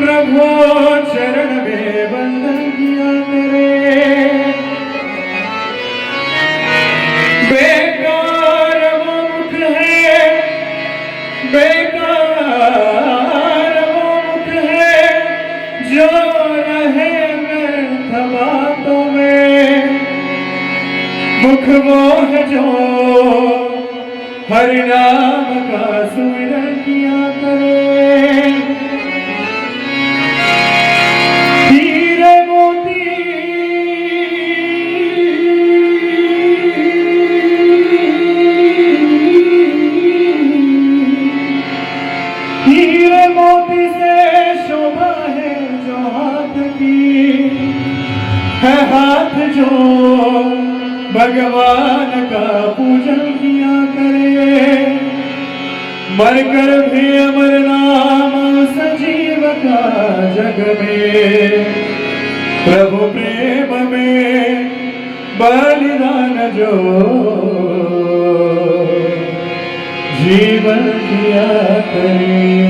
प्रभु, चरण में वंदन किया करे बेकार वो मुख है, बेकार वो मुख है, जो मुख वो है जो हरिनाम का सुमिरन किया भगवान का पूजन किया करे। मरकर भी अमर नाम सजीव का जग में। प्रभु प्रेम में बलिदान जो जीवन किया करे।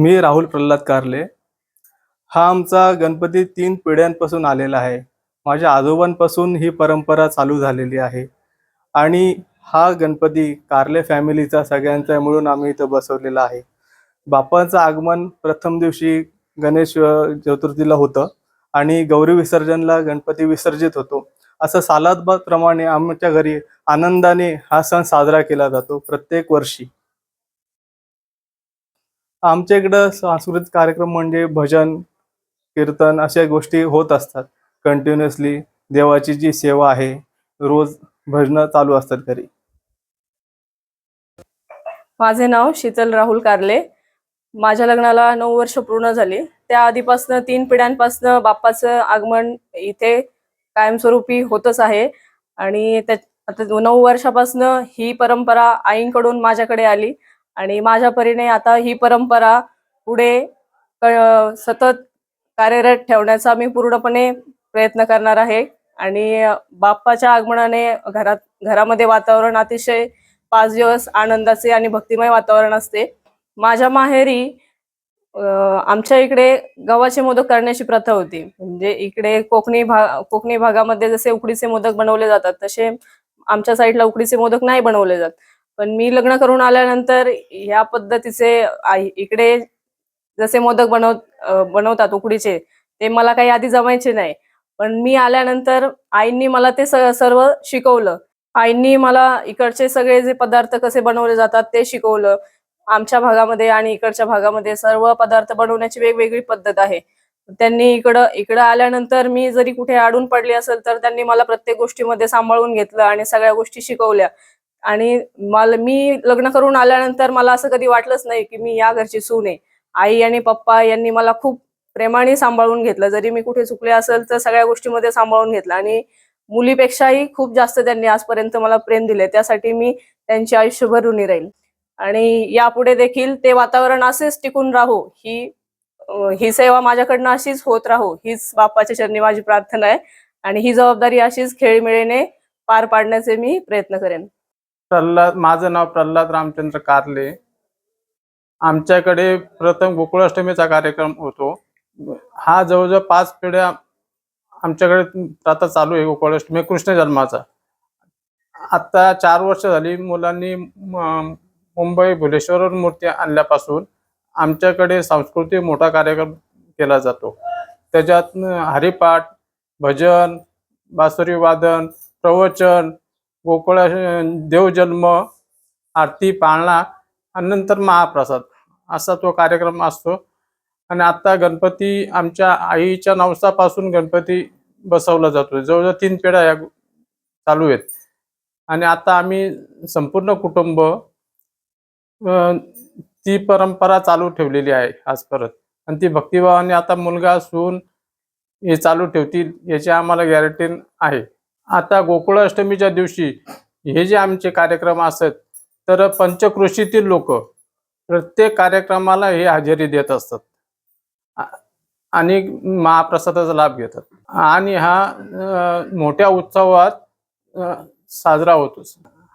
मी राहुल प्रल्हाद कारले. हा आमचा गणपती तीन पिढ्यांपासून आलेला आहे. माझ्या आजोबांपासून ही परंपरा चालू झालेली आहे. आणि हा गणपती कारले फॅमिलीचा सगळ्यांचा मिळून आम्ही इथं बसवलेला आहे. बाप्पांचं आगमन प्रथम दिवशी गणेश चतुर्थीला होतं आणि गौरी विसर्जनला गणपती विसर्जित होतो. असं सालादबाद प्रमाणे आमच्या घरी आनंदाने हा सण साजरा केला जातो प्रत्येक वर्षी. आमच्या इकडं सांस्कृतिक कार्यक्रम म्हणजे भजन कीर्तन अशा गोष्टी होत असतात. कंटिन्युअसली देवाची जी सेवा आहे रोज भजनं चालू असतात घरी. माझे नाव शीतल राहुल कारले. माझ्या लग्नाला नऊ वर्ष पूर्ण झाली. त्या आधीपासनं तीन पिढ्यांपासनं बाप्पाचं आगमन इथे कायमस्वरूपी होतच आहे. आणि त्या आता नऊ वर्षापासनं ही परंपरा आईंकडून माझ्याकडे आली. आणि माझ्या परीने आता ही परंपरा पुढे क- सतत कार्यरत ठेवण्याचा मी पूर्णपणे प्रयत्न करणार आहे. आणि बाप्पाच्या आगमनाने घरात घरामध्ये वातावरण अतिशय पाच दिवस आनंदाचे आणि भक्तिमय वातावरण असते. माझ्या माहेरी आमच्या इकडे गव्हाचे मोदक करण्याची प्रथा होती. म्हणजे इकडे कोकणी भाग कोकणी भागामध्ये जसे उकडीचे मोदक बनवले जातात तसे आमच्या साईडला उकडीचे मोदक नाही बनवले जात. पण मी लग्न करून आल्यानंतर ह्या पद्धतीचे आई- इकडे जसे मोदक बनव बनवतात उकडीचे ते मला काही आधी जमायचे नाही. पण मी आल्यानंतर आईंनी मला ते सर्व शिकवलं. आईंनी मला इकडचे सगळे जे पदार्थ कसे बनवले जातात ते शिकवलं. आमच्या भागामध्ये आणि इकडच्या भागामध्ये सर्व पदार्थ बनवण्याची वेगवेगळी पद्धत आहे. त्यांनी इकडं इकडं आल्यानंतर मी जरी कुठे अडून पडली असेल तर त्यांनी मला प्रत्येक गोष्टीमध्ये सांभाळून घेतलं आणि सगळ्या गोष्टी शिकवल्या. आणि मला मी लग्न करून आल्यानंतर मला असं कधी वाटलंच नाही की मी या घरची सून आहे. आई आणि पप्पा यांनी मला खूप प्रेमाने सांभाळून घेतलं. जरी मी कुठे चुकले असेल तर सगळ्या गोष्टीमध्ये सांभाळून घेतलं. आणि मुलीपेक्षाही खूप जास्त त्यांनी आजपर्यंत मला प्रेम दिले त्यासाठी मी त्यांची आयुष्यभर ऋणी राहील. आणि यापुढे देखील ते वातावरण असेच टिकून राहू. ही ही सेवा माझ्याकडनं अशीच होत राहू. हीच बाप्पाच्या चरणी माझी प्रार्थना आहे. आणि ही जबाबदारी अशीच खेळीमेळीने पार पाडण्याचे मी प्रयत्न करेन. प्रल्हाद माझं नाव प्रल्हाद रामचंद्र कारले. आमच्याकडे प्रथम गोकुळाष्टमीचा कार्यक्रम होतो. हा जवळजवळ पाच पिढ्या आमच्याकडे आता चालू आहे गोकुळाष्टमी कृष्ण जन्माचा. आता चार वर्ष झाली मुलांनी मुंबई भुलेश्वर मूर्ती आणल्यापासून आमच्याकडे सांस्कृतिक मोठा कार्यक्रम केला जातो. त्याच्यात हरिपाठ भजन बासुरी वादन प्रवचन गोकुळा देवजन्म आरती पाळणा आणि नंतर महाप्रसाद असा तो कार्यक्रम असतो. आणि आता गणपती आमच्या आईच्या नवसापासून गणपती बसवला जातो. जवळजवळ तीन पेढ्या या चालू आहेत. आणि आता आम्ही संपूर्ण कुटुंब ती परंपरा चालू ठेवलेली आहे आजपर्यंत आणि ती भक्तिभावाने आता मुलगा सून हे चालू ठेवतील याची आम्हाला गॅरंटी आहे. आता गोकुळाष्टमीच्या दिवशी हे जे आमचे कार्यक्रम असत तर पंचकृषीतील लोक प्रत्येक कार्यक्रमाला हे हजेरी देत असतात. आणि महाप्रसादाचा लाभ घेतात. आणि हा मोठ्या उत्सवात साजरा होतो.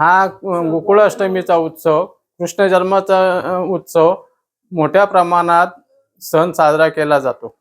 हा गोकुळाष्टमीचा उत्सव कृष्ण जन्माचा उत्सव मोठ्या प्रमाणात सण साजरा केला जातो.